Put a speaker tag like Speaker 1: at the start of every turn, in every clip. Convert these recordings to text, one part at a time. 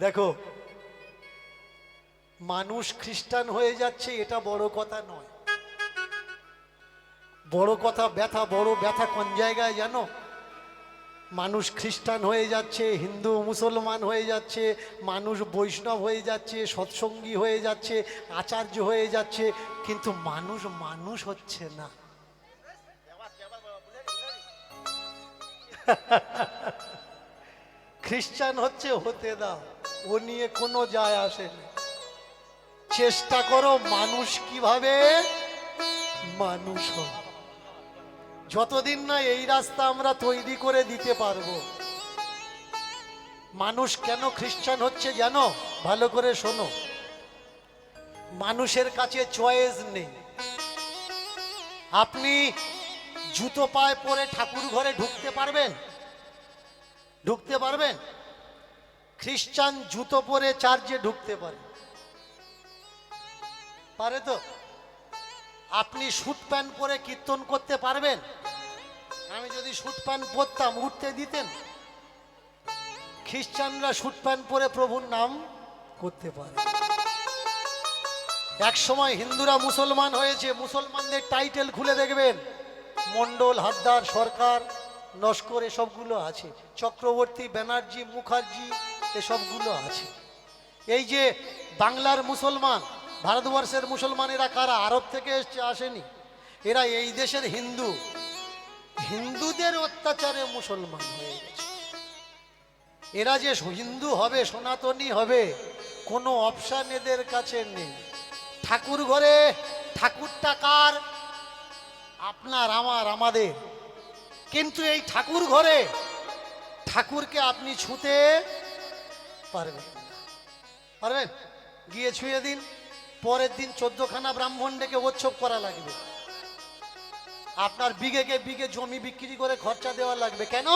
Speaker 1: দেখো, মানুষ খ্রিস্টান হয়ে যাচ্ছে, এটা বড় কথা নয়। বড় কথা ব্যথা, বড় ব্যথা কোন জায়গায় জানো? মানুষ খ্রিস্টান হয়ে যাচ্ছে, হিন্দু, মুসলমান হয়ে যাচ্ছে, মানুষ বৈষ্ণব হয়ে যাচ্ছে, সৎসঙ্গী হয়ে যাচ্ছে, আচার্য হয়ে যাচ্ছে, কিন্তু মানুষ মানুষ হচ্ছে না। খ্রিস্টান হচ্ছে হতে দাও। ও নিয়ে কোনো যায় আসে চেষ্টা করো মানুষ কীভাবে? মানুষ হবে যতদিন না এই রাস্তা আমরা তৈরি করে দিতে পারব, মানুষ কেন খ্রিস্টান হচ্ছে জানো? ভালো করে শোনো। মানুষের কাছে চয়েস নেই। আপনি জুতো পায়ে পরে ঠাকুর ঘরে ঢুকতে পারবেন? ঢুকতে পারবেন? খ্রিস্টান জুতো পরে চার্চে ঢুকতে পারে। পারে তো? আপনি স্যুট প্যান্ট পরে কীর্তন করতে পারবেন? আমি যদি স্যুট প্যান্ট পরতাম, উঠতে দিতেন। খ্রিস্টানরা স্যুট প্যান্ট পরে প্রভুর নাম করতে পারে। এক সময় হিন্দুরা মুসলমান হয়েছে, মুসলমানদের টাইটেল খুলে দেখবেন। মন্ডল হাদ্দার সরকার, নস্কর, এসবগুলো আছে। চক্রবর্তী, ব্যানার্জি, মুখার্জি এসবগুলো আছে। এই যে বাংলার মুসলমান, ভারতবর্ষের মুসলমানেরা কারা আরব থেকে এসছে আসেনি? এরা এই দেশের হিন্দু। হিন্দুদের অত্যাচারে মুসলমান হয়ে গেছে। এরা যে হিন্দু হবে, সনাতনী হবে, কোনো অপশান এদের কাছে নেই। ঠাকুর ঘরে, ঠাকুরটা কার? আপনার, আমার, আমাদের। কিন্তু এই ঠাকুর ঘরে, ঠাকুরকে আপনি ছুঁতে পারবেন পারবেন? গিয়ে ছুঁয়ে দিন, পরের দিন চোদ্দখানা ব্রাহ্মণ ডেকে উৎসব করা লাগবে। আপনার বিঘেকে বিঘে জমি বিক্রি করে খরচা দেওয়া লাগবে। কেন?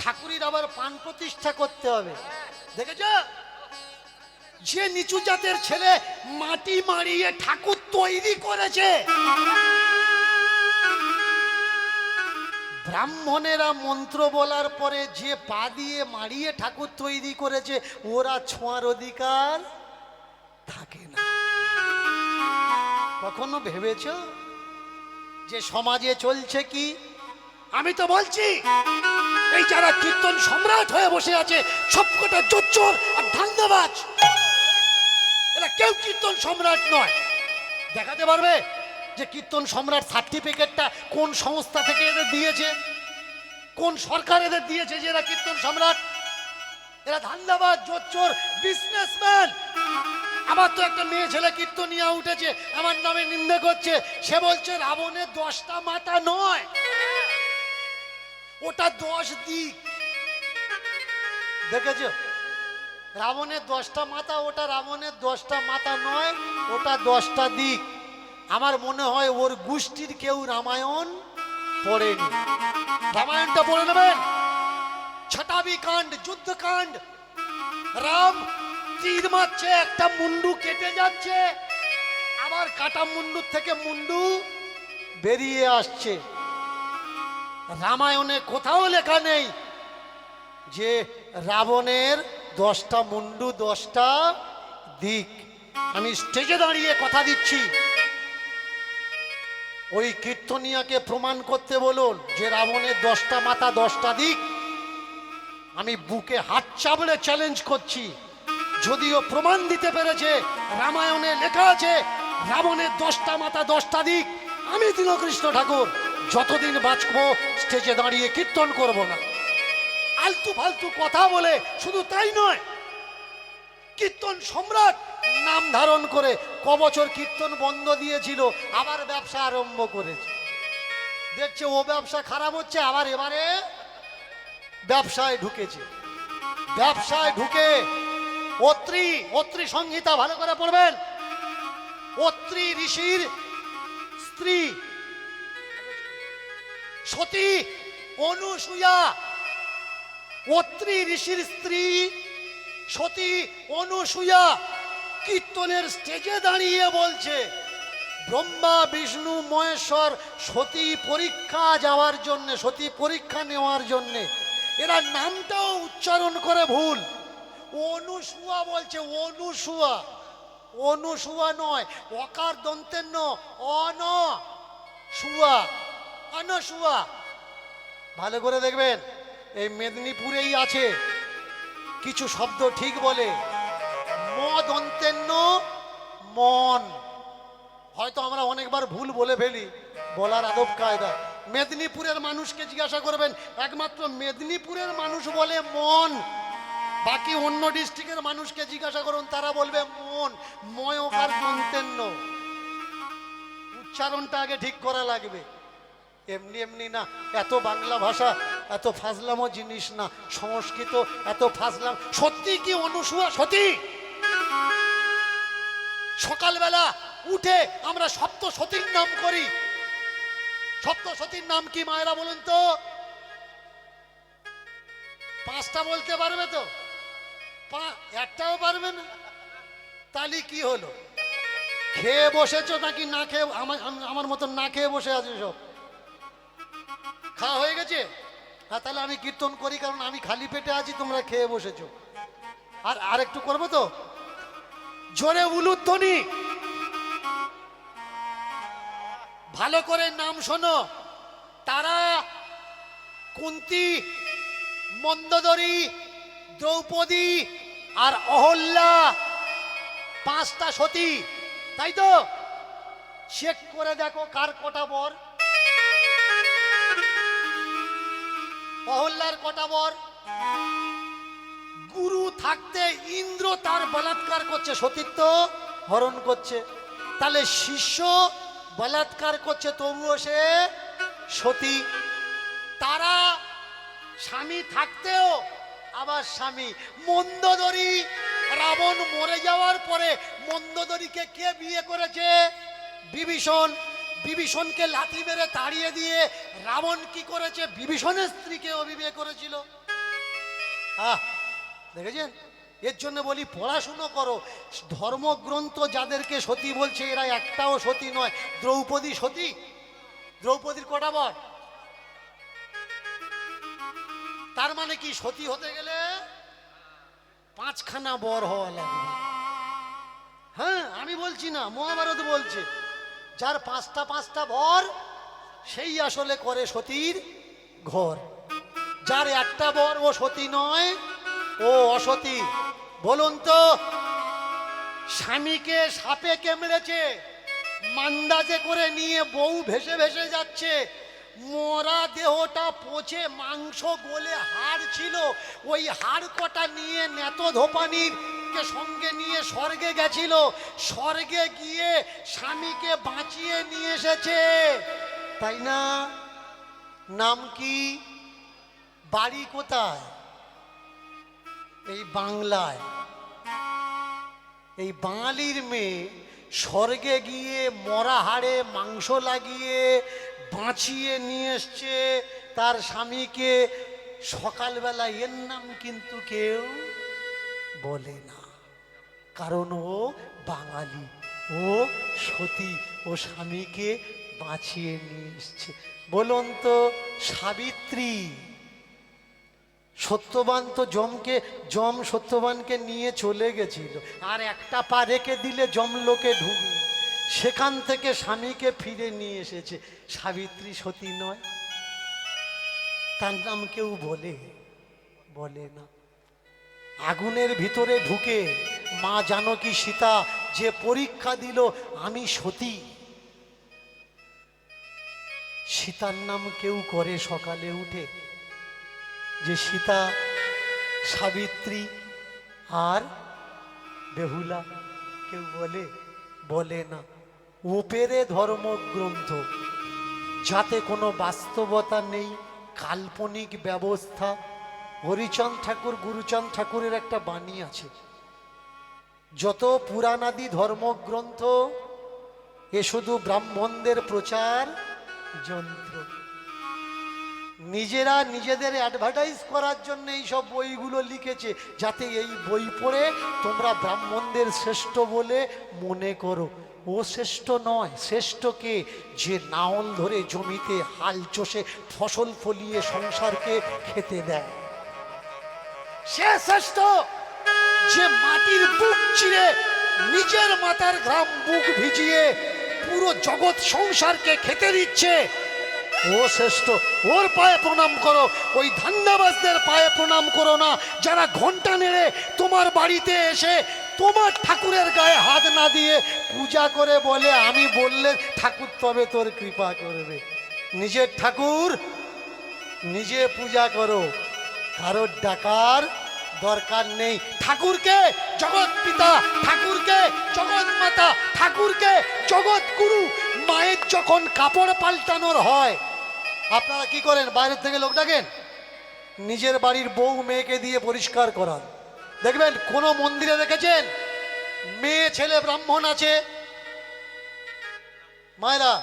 Speaker 1: ঠাকুরের আবার পান প্রতিষ্ঠা করতে হবে। দেখেছ? যে নিচু জাতের ছেলে মাটি মারিয়ে ঠাকুর তৈরি করেছে ব্রাহ্মণেরা মন্ত্র বলার পরে যে পা দিয়ে মারিয়ে ঠাকুর তৈরি করেছে, ওরা ছোঁয়ার অধিকার থাকে না। কখনো ভেবেছ যে সমাজে চলছে কি? আমি তো বলছি, এই যারা কীর্তন সম্রাট হয়ে বসে আছে সবকটা জোচ্চোর আর ধান্দাবাজ, এরা কেউ কীর্তন সম্রাট নয়। দেখাতে পারবে? যে কীর্তন সম্রাট সার্টিফিকেটটা কোন সংস্থা থেকে এদের দিয়েছে? কোন সরকার এদের দিয়েছে যে এরা কীর্তন সম্রাট? এরা ধান্দাবাজ জোচ্চোর বিজনেসম্যান আমার তো একটা মেয়ে ছেলে কীর্তনিয়া উঠেছে, আমার নামে নিন্দে করছে। সে বলছে রাবণের দশটা মাথা নয়। ওটা দশ দিক। দেখেছ? রাবণের দশটা মাথা, ওটা রাবণের দশটা মাথা নয়, ওটা দশটা দিক। আমার মনে হয় ওর গোষ্ঠীর কেউ রামায়ণ পড়েনি। রামায়ণটা পড়ে নেবেন? ছটাবি কাণ্ড যুদ্ধকাণ্ড। রাম তীর মারছে, একটা মুন্ডু কেটে যাচ্ছে, আবার কাটা মুন্ডুর থেকে মুন্ডু বেরিয়ে আসছে। রামায়ণে কোথাও লেখা নেই যে রাবণের দশটা মুন্ডু, দশটা দিক। আমি স্টেজে দাঁড়িয়ে কথা দিচ্ছি। ওই কীর্তনিয়াকে প্রমাণ করতে বলুন যে রাবণের দশটা মাথা দশটা দিক। আমি বুকে হাত চাবড়ে চ্যালেঞ্জ করছি। যদিও প্রমাণ দিতে পেরেছে, রামায়ণে লেখা আছে, রাবণের দশটা মাথা দশটা দিক। আমি দীনকৃষ্ণ ঠাকুর, যতদিন বাঁচবো স্টেজে দাঁড়িয়ে কীর্তন করব না। আলতু ফালতু কথা বলে শুধু তাই নয় কীর্তন সম্রাট নাম ধারণ করে ক বছর কীর্তন বন্ধ দিয়েছিল, আবার ব্যবসা আরম্ভ করেছে। দেখছে ও ব্যবসা খারাপ হচ্ছে, আবার এবারে ব্যবসায় ঢুকেছে। ব্যবসায় ঢুকে অত্রি অত্রি সংহিতা ভালো করে পড়বেন। অত্রি ঋষির স্ত্রী সতী অনুসূয়া, অত্রি ঋষির স্ত্রী সতী অনুসূয়া কীর্তনের স্টেজে দাঁড়িয়ে বলছে, ব্রহ্মা, বিষ্ণু, মহেশ্বর, সতী পরীক্ষা যাওয়ার জন্য, সতী পরীক্ষা নেওয়ার জন্যে, এরা নামটাও উচ্চারণ করে ভুল। অনুসুয়া বলছে, অনুসুয়া অনুসুয়া নয়, অকার দন্তের ন অন সুয়া, অনসুয়া। ভালো করে দেখবেন, এই মেদিনীপুরেই আছে। কিছু শব্দ ঠিক বলে। মদ অন্তেন্ন, মন। হয়তো আমরা অনেকবার ভুল বলে ফেলি। বলার আদব কায়দা। মেদিনীপুরের মানুষকে জিজ্ঞাসা করবেন, একমাত্র মেদিনীপুরের মানুষ বলে মন। বাকি অন্য ডিস্ট্রিক্টের মানুষকে জিজ্ঞাসা করুন, তারা বলবে মন। ময়কার দন্তেন্ন উচ্চারণটা আগে ঠিক করা লাগবে। এমনি এমনি না, এত বাংলা ভাষা এত ফাজলামো জিনিস না, সংস্কৃত এত ফাজলাম। সত্যি কি অনুসুয়া? সত্যি। সকালবেলা উঠে আমরা সপ্ত সতীর নাম করি। সপ্ত সতীর নাম কি মায়েরা বলুন তো? পাঁচটা বলতে পারবে তো? একটাও পারবে না। তাহলে কি হলো? খেয়ে বসেছো নাকি না খেয়ে আমার মতন না খেয়ে বসে আছো সব? খাওয়া হয়ে গেছে? হ্যাঁ তাহলে আমি কীর্তন করি, কারণ আমি খালি পেটে আছি, তোমরা খেয়ে বসেছো। আর আর একটু করব তো? জোরে উলুধ্বনি। ভালো করে নাম শোনো। তারা কুন্তি, মন্দদরি, দ্রৌপদী আর অহল্যা, পাঁচটা সতী, তাই তো? চেক করে দেখো কার কটা বর। অহল্যার কটা বর? গুরু থাকতে ইন্দ্র তার বলাৎকার করছে সতীত্ব হরণ করছে। তাহলে শিষ্য বলাৎকার করছে, তবুও সে সতী। তারা স্বামী থাকতেও আবার স্বামী। মন্দদরি, রাবণ মরে যাওয়ার পরে মন্দদরিকে কে বিয়ে করেছে? বিভীষণ। বিভীষণকে লাথি মেরে তাড়িয়ে দিয়ে রাবণ কি করেছে? বিভীষণের স্ত্রীকে অবিবাহ করেছিল। আহ, দেখেছেন? এর জন্য বলি, পড়াশুনো করো। ধর্মগ্রন্থ যাদেরকে সতী বলছে, এরা একটাও সতী নয়। দ্রৌপদী সতী? দ্রৌপদীর কটা বর? তার মানে কি সতী হতে গেলে পাঁচখানা বর হওয়া লাগবে। হ্যাঁ আমি বলছি না, মহাভারত বলছে। যার পাঁচটা পাঁচটা বর সেই আসলে করে সতীর ঘর। যার একটা বর ও সতী নয়, ও অসতী। বলুন তো, স্বামীকে সাপে কেমড়েছে, মান্দাজে করে নিয়ে বউ ভেসে ভেসে যাচ্ছে, মরা দেহটা পচে মাংস গলে হাড় ছিল, ওই হাড় কটা নিয়ে নেত ধোপানির কে সঙ্গে নিয়ে স্বর্গে গেছিল। স্বর্গে গিয়ে স্বামীকে বাঁচিয়ে নিয়ে এসেছে। তাই না? নাম কি? বাড়ি কোথায়? এই বাংলায়। এই বাঙালির মেয়ে স্বর্গে গিয়ে মরা হাড়ে মাংস লাগিয়ে বাঁচিয়ে নিয়ে এসছে। তার স্বামীকে সকালবেলা এর নাম কিন্তু কেউ বলে না। কারণ ও বাঙালি। ও সতী, ও স্বামীকে বাঁচিয়ে নিয়ে এসছে। বলুন তো, সাবিত্রী, সত্যবান তো জমকে, জম সত্যবানকে নিয়ে চলে গেছিল। আর একটা পা রেখে দিলে জমলোকে ঢুকবে। সেখান থেকে স্বামীকে ফিরে নিয়ে এসেছে। সাবিত্রী সতী নয়। তার নাম কেউ বলে? বলে না। আগুনের ভিতরে ঢুকে মা জানকী সীতা, যে পরীক্ষা দিল আমি সতী। সীতার নাম কেউ করে সকালে উঠে, যে সীতা, সাবিত্রী আর বেহুলা কেউ বলে বলে না। ওপেরে ধর্মগ্রন্থ, যাতে কোনো বাস্তবতা নেই, কাল্পনিক ব্যবস্থা। হরিচন্দ ঠাকুর, গুরুচন্দ ঠাকুরের একটা বাণী আছে যত পুরাণাদি ধর্মগ্রন্থ, এ শুধু ব্রাহ্মণদের প্রচার যন্ত্র। নিজেরা নিজেদের অ্যাডভার্টাইজ করার জন্য এই সব বইগুলো লিখেছে, যাতে এই বই পড়ে তোমরা ব্রাহ্মণদের শ্রেষ্ঠ বলে মনে করো। ও শ্রেষ্ঠ নয়, শ্রেষ্ঠ কে? যে নাওল ধরে জমিতে হাল চষে ফসল ফলিয়ে সংসারকে খেতে দেয়। সে শ্রেষ্ঠ! যে মাটির বুক চিরে নিজের মাথার ঘাম বুক ভিজিয়ে পুরো জগৎ সংসারকে খেতে দিচ্ছে। ও শ্রেষ্ঠ, ওর পায়ে প্রণাম করো। ওই ধান্দাবাজদের পায়ে প্রণাম করো না। যারা ঘণ্টা নেড়ে তোমার বাড়িতে এসে তোমার ঠাকুরের গায়ে হাত না দিয়ে পূজা করে বলে, আমি বললে ঠাকুর তবে তোর কৃপা করবে। নিজের ঠাকুর নিজে পূজা করো। কারোর ডাকার দরকার নেই। ঠাকুরকে, জগৎ পিতা, ঠাকুরকে, জগৎ মাতা, ঠাকুরকে, জগৎ গুরু, মায়ের যখন কাপড় পাল্টানোর হয়, আপনারা কি করেন? বাইরের থেকে লোক ডাকেন? নিজের বাড়ির বউ মেয়েকে দিয়ে পরিষ্কার করান। দেখবেন, কোনো মন্দিরে দেখেছেন মেয়ে, ছেলে ব্রাহ্মণ আছে। মায়েরা,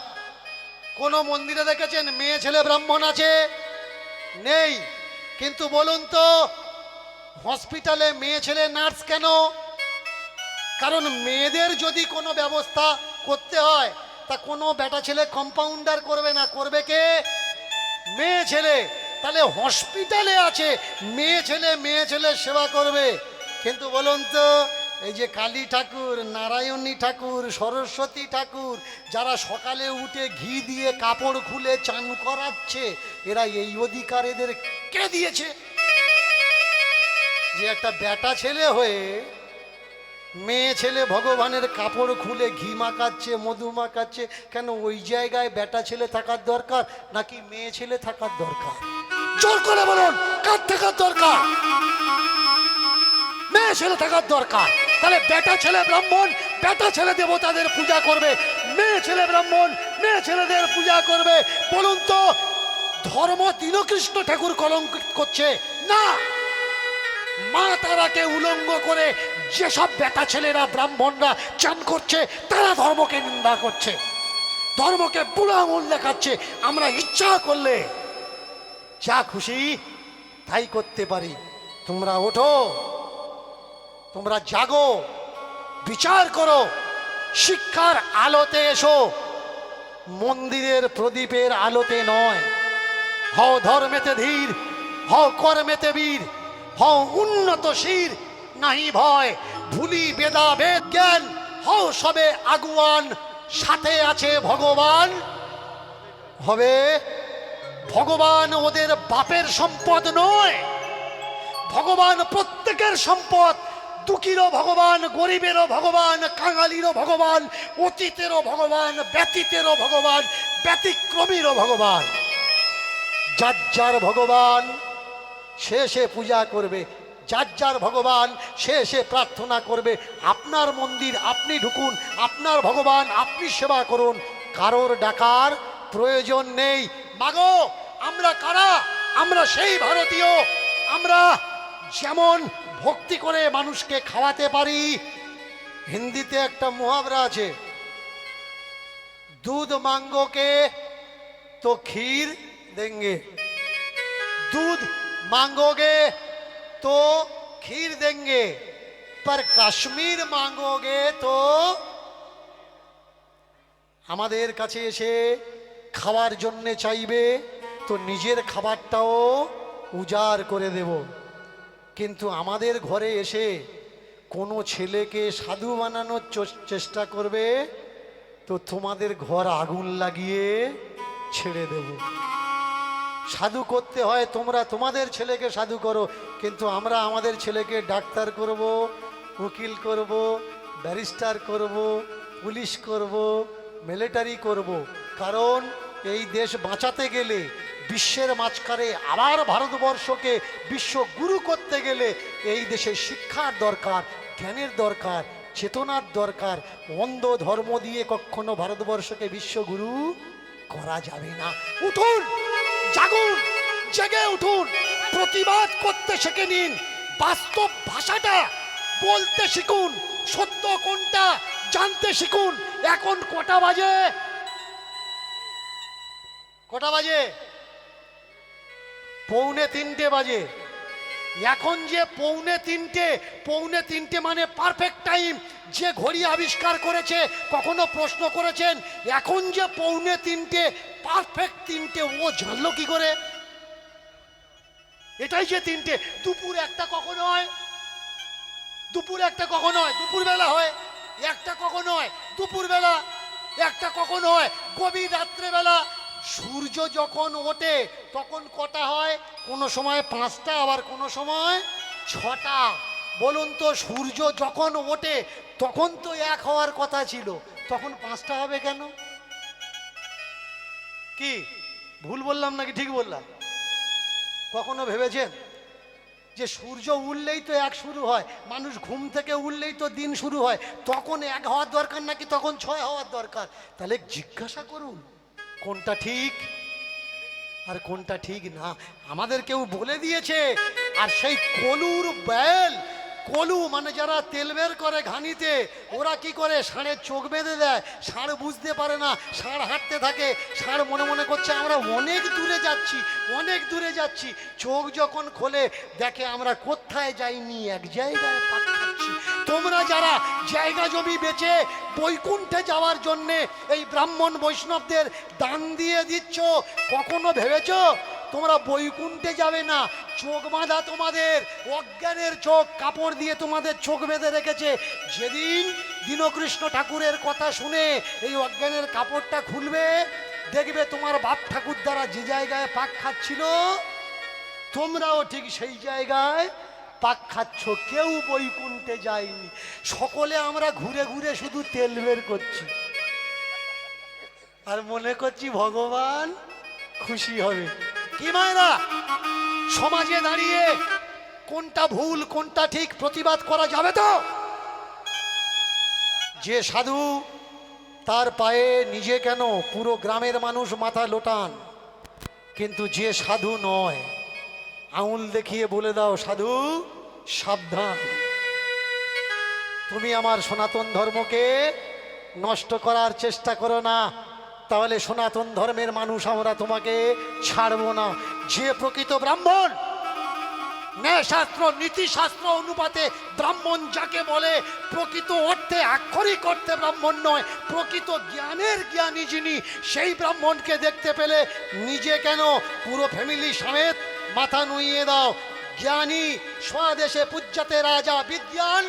Speaker 1: কোনো মন্দিরে দেখেছেন, মেয়ে, ছেলে ব্রাহ্মণ আছে? নেই। কিন্তু বলুন তো হসপিটালে মেয়ে ছেলে নার্স কেন? কারণ মেয়েদের যদি কোনো ব্যবস্থা করতে হয়, তা কোনো বেটা ছেলে কম্পাউন্ডার করবে না। করবে কে? মেয়ে ছেলে। তাহলে হসপিটালে আছে, মেয়ে ছেলে মেয়ে ছেলে সেবা করবে। কিন্তু বলুন তো, এই যে কালী ঠাকুর, নারায়ণী ঠাকুর, সরস্বতী ঠাকুর, যারা সকালে উঠে ঘি দিয়ে কাপড় খুলে চান করাচ্ছে, এরা এই অধিকার এদের কে দিয়েছে? যে একটা বেটা ছেলে হয়ে মেয়ে ছেলে ভগবানের কাপড় খুলে ঘি মাখাচ্ছে, মধু মাখাচ্ছে, কেন ওই জায়গায় বেটা ছেলে থাকার দরকার নাকি মেয়ে ছেলে থাকার দরকার? জোর করে বলুন, কার থাকার দরকার? মেয়ে ছেলে থাকার দরকার। তাহলে বেটা ছেলে ব্রাহ্মণ বেটা ছেলে দেবতাদের পূজা করবে। মেয়ে ছেলে ব্রাহ্মণ, মেয়ে ছেলেদের পূজা করবে। বলুন তো, ধর্ম দীনকৃষ্ণ ঠাকুর কলঙ্ক করছে না। মা তারাকে উলঙ্গ করে যেসব বেটা ছেলেরা ব্রাহ্মণরা চান করছে, তারা ধর্মকে নিন্দা করছে। ধর্মকে বুড়ো আঙুল দেখাচ্ছে, আমরা ইচ্ছা করলে যা খুশি তাই করতে পারি। তোমরা ওঠো, তোমরা জাগো, বিচার করো, শিক্ষার আলোতে এসো, মন্দিরের প্রদীপের আলোতে নয়। হও ধর্মেতে ধীর, হও কর্মেতে বীর হও উন্নত শির, নাহি ভয়, ভুলি বেদা বেদ জ্ঞান, হও সবে আগুয়ান, সাথে আছে ভগবান। হবে ভগবান ওদের বাপের সম্পদ নয়, ভগবান প্রত্যেকের সম্পদ, দুঃখীরও ভগবান, গরিবেরও ভগবান, কাঙালিরও ভগবান, অতীতেরও ভগবান, ব্যতীতেরও ভগবান, ব্যতিক্রমীরও ভগবান। যার যার ভগবান সে সে পূজা করবে, যার যার ভগবান সে সে প্রার্থনা করবে, আপনার মন্দির আপনি ঢুকুন, আপনার ভগবান আপনি সেবা করুন, কারোর ডাকার প্রয়োজন নেই। মাগো, আমরা কারা? আমরা সেই ভারতীয়। আমরা যেমন ভক্তি করে মানুষকে খাওয়াতে পারি, হিন্দিতে একটা মুহাবরা আছে, দুধ মাঙ্গোকে তো ক্ষীর দেঙ্গে। দুধ मांगोगे तो खीर देंगे पर কাশ্মীর মাঙ্গোগে তো আমাদের কাছে এসে খাওয়ার জন্য চাইবে তো নিজের খাবারটাও উজাড় করে দেব কিন্তু আমাদের ঘরে এসে কোনো ছেলেকে সাধু বানানোর চস- চেষ্টা করবে তো তোমাদের ঘর আগুন লাগিয়ে ছেড়ে দেবো সাধু করতে হয়, তোমরা তোমাদের ছেলেকে সাধু করো, কিন্তু আমরা আমাদের ছেলেকে ডাক্তার করব, উকিল করব, ব্যারিস্টার করব, পুলিশ করব, মিলিটারি করব। কারণ এই দেশ বাঁচাতে গেলে, বিশ্বের মাঝখানে আবার ভারতবর্ষকে বিশ্ব গুরু করতে গেলে এই দেশে শিক্ষার দরকার, জ্ঞানের দরকার, চেতনার দরকার। অন্ধ ধর্ম দিয়ে কখনো ভারতবর্ষকে বিশ্বগুরু করা যাবে না। উঠুন! জাগুন, জেগে উঠুন, প্রতিবাদ করতে শিখে নিন, বাস্তব ভাষাটা বলতে শিখুন, সত্য কোনটা জানতে শিখুন। এখন কটা বাজে? কটা বাজে? পৌনে তিনটে বাজে। এখন যে পৌনে তিনটে পৌনে তিনটে মানে পারফেক্ট টাইম যে ঘড়ি আবিষ্কার করেছে, কখনো প্রশ্ন করেছেন, এখন যে পৌনে তিনটে পারফেক্ট তিনটে ও জানলো কি করে? এটাই যে তিনটে, দুপুর একটা কখন হয়? দুপুর একটা কখন হয়? দুপুর বেলা হয়। একটা কখন হয়? দুপুর বেলা একটা কখন হয়? গভীর রাত্রেবেলা। সূর্য যখন ওঠে, তখন কটা হয়? কোনো সময় পাঁচটা, আবার কোনো সময় ছটা। বলুন তো, সূর্য যখন ওঠে, তখন তো এক হওয়ার কথা ছিল। তখন পাঁচটা হবে কেন? কি? ভুল বললাম নাকি ঠিক বললাম? কখনো ভেবেছেন যে সূর্য উঠলেই তো এক শুরু হয়, মানুষ ঘুম থেকে উঠলেই তো দিন শুরু হয়, তখন এক হওয়ার দরকার নাকি তখন ছয় হওয়ার দরকার? তাহলে জিজ্ঞাসা করুন, কোনটা ঠিক আর কোনটা ঠিক না। আমাদের কেউ বলে দিয়েছে, আর সেই কলুর বেল কলু মানে যারা তেল বের করে ঘানিতে, ওরা কি করে? ষাঁড়ের চোখ বেঁধে দেয়। ষাঁড় বুঝতে পারে না, ষাঁড় হাঁটতে থাকে। ষাঁড় মনে মনে করছে, আমরা অনেক দূরে যাচ্ছি, অনেক দূরে যাচ্ছি। চোখ যখন খোলে, দেখে আমরা কোথায় যাইনি? এক জায়গায় পাক খাচ্ছি। তোমরা যারা জায়গা জমি বেচে বৈকুণ্ঠে যাওয়ার জন্যে এই ব্রাহ্মণ বৈষ্ণবদের দান দিয়ে দিচ্ছ, কখনো ভেবেছো? তোমরা বৈকুণ্ঠে যাবে না। চোখ বাঁধা তোমাদের। অজ্ঞানের চোখ কাপড় দিয়ে তোমাদের চোখ বেঁধে রেখেছে। যেদিন দীনকৃষ্ণ ঠাকুরের কথা শুনে এই অজ্ঞানের কাপড়টা খুলবে, দেখবে তোমার বাপ ঠাকুর দ্বারা যে জায়গায় পাক খাচ্ছিল, তোমরাও ঠিক সেই জায়গায় পাক খাচ্ছ। কেউ বৈকুণ্ঠে যায়নি। সকলে আমরা ঘুরে ঘুরে শুধু তেল বের করছি। আর মনে করছি ভগবান খুশি হবে। কি মায়েরা? সমাজে দাঁড়িয়ে কোনটা ভুল, কোনটা ঠিক প্রতিবাদ করা যাবে তো? যে সাধু তার পায়ে নিজে কেন পুরো গ্রামের মানুষ মাথা লোটান, কিন্তু যে সাধু নয়, আঙুল দেখিয়ে বলে দাও, সাধু, সাবধান। তুমি আমার সনাতন ধর্মকে নষ্ট করার চেষ্টা করো না। তাহলে সনাতন ধর্মের মানুষ আমরা তোমাকে ছাড়বো না। যে প্রকৃত ব্রাহ্মণ, ন্যায়শাস্ত্র, নীতিশাস্ত্র অনুপাতে ব্রাহ্মণ যাকে বলে, প্রকৃত অর্থে আক্ষরিক অর্থে ব্রাহ্মণ নয়, প্রকৃত জ্ঞানের জ্ঞানী যিনি, সেই ব্রাহ্মণকে দেখতে পেলে নিজে কেন পুরো ফ্যামিলি সমেত মাথা নুইয়ে দাও। জ্ঞানী, স্বদেশে পূজ্যাতে রাজা বিদ্যান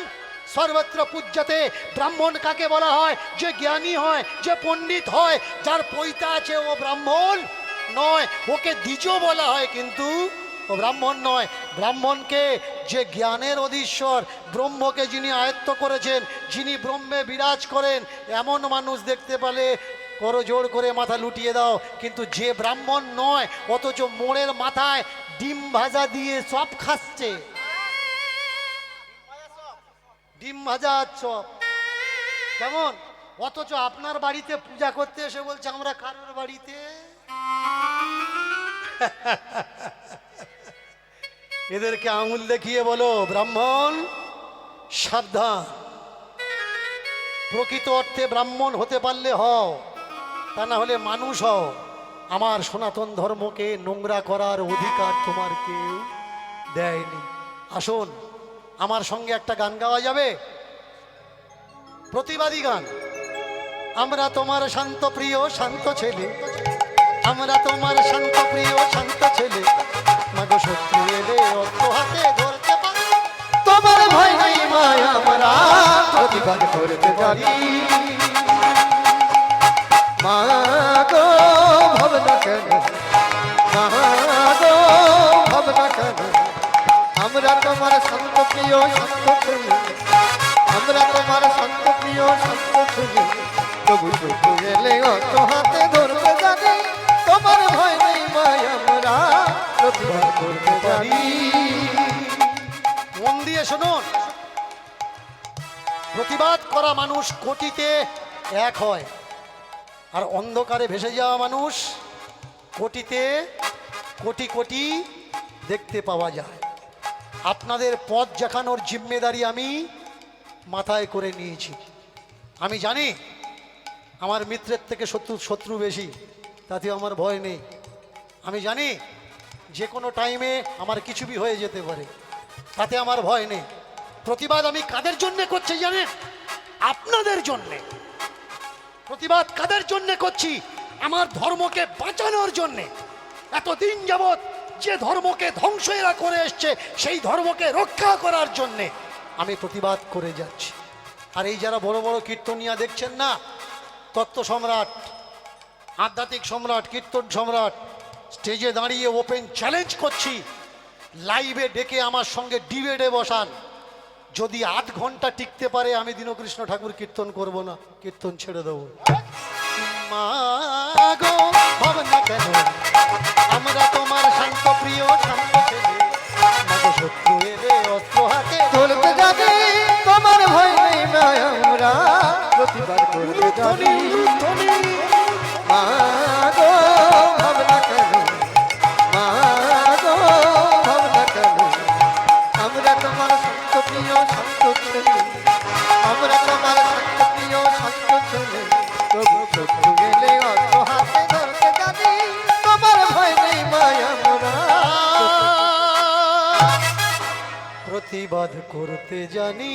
Speaker 1: সর্বত্র পূজ্যাতে ব্রাহ্মণ কাকে বলা হয়? যে জ্ঞানী হয়, যে পণ্ডিত হয়, যার পৈতা আছে ও ব্রাহ্মণ নয়। ওকে দ্বিজ বলা হয় কিন্তু ও ব্রাহ্মণ নয়। ব্রাহ্মণকে যে জ্ঞানের অধীশ্বর, ব্রহ্মকে যিনি আয়ত্ত করেছেন, যিনি ব্রহ্মে বিরাজ করেন, এমন মানুষ দেখতে পেলে করো জোর করে মাথা লুটিয়ে দাও। কিন্তু যে ব্রাহ্মণ নয়, অথচ মোড়ের মাথায় ডিম ভাজা দিয়ে সব খাচ্ছে। ডিম ভাজা চপ কেমন? অথচ আপনার বাড়িতে পূজা করতে এসে বলছে, আমরা কারোর বাড়িতে? এদেরকে আঙুল দেখিয়ে বলো, ব্রাহ্মণ, সাবধান। প্রকৃত অর্থে ব্রাহ্মণ হতে পারলে হও, তা না হলে মানুষ হও। আমার সনাতন ধর্মকে নোংরা করার অধিকার তোমার কেউ দেয়নি। আসুন। আমার সঙ্গে একটা গান গাওয়া যাবে? প্রতিবাদী গান। আমরা তোমার শান্ত প্রিয়, শান্ত ছেলে। আমরা তোমার শান্ত প্রিয়, শান্ত ছেলে। মাগো শত্রু এলে অর্থ হাতে ধরতে পারি।
Speaker 2: তোমার ভয় নাই মায়, আমরা প্রতিবাদ করতে পারি। মা গো ভাবনা কেন? আমরা তোমার শান্ত প্রিয় ছেলে আমরা তোমার শান্ত প্রিয় ছেলে তবু তবু এলে অত হাতে ধরতে জানি, তোমার ভয় নেই মায় আমরা। প্রতিবাদ করতে পারি
Speaker 1: মন দিয়ে শুনুন। প্রতিবাদ করা মানুষ কোটিতে এক হয়। আর অন্ধকারে ভেসে যাওয়া মানুষ কোটিতে কোটি কোটি দেখতে পাওয়া যায়। আপনাদের পথ দেখানোর জিম্মেদারি আমি মাথায় করে নিয়েছি। আমি জানি আমার মিত্রের থেকে শত্রু শত্রু বেশি তাতে আমার ভয় নেই। আমি জানি যে কোনো টাইমে আমার কিছু বি হয়ে যেতে পারে, তাতে আমার ভয় নেই। প্রতিবাদ আমি কাদের জন্য করছি জানেন? আপনাদের জন্যে। প্রতিবাদ কাদের জন্য করছি? আমার ধর্মকে বাঁচানোর জন্যে। এতদিন যাবৎ যে ধর্মকে ধ্বংস এরা করে এসছে, সেই ধর্মকে রক্ষা করার জন্যে আমি প্রতিবাদ করে যাচ্ছি। আর এই যারা বড় বড় কীর্তনিয়া দেখছেন না, তত্ত্ব সম্রাট, আধ্যাত্মিক সম্রাট, কীর্তন সম্রাট, স্টেজে দাঁড়িয়ে ওপেন চ্যালেঞ্জ করছি, লাইভে ডেকে আমার সঙ্গে ডিবেটে বসান। যদি আধ ঘণ্টা টিকতে পারে, আমি দীনকৃষ্ণ ঠাকুর কীর্তন করব না, কীর্তন ছেড়ে দেবো। মা গো কেন? জানি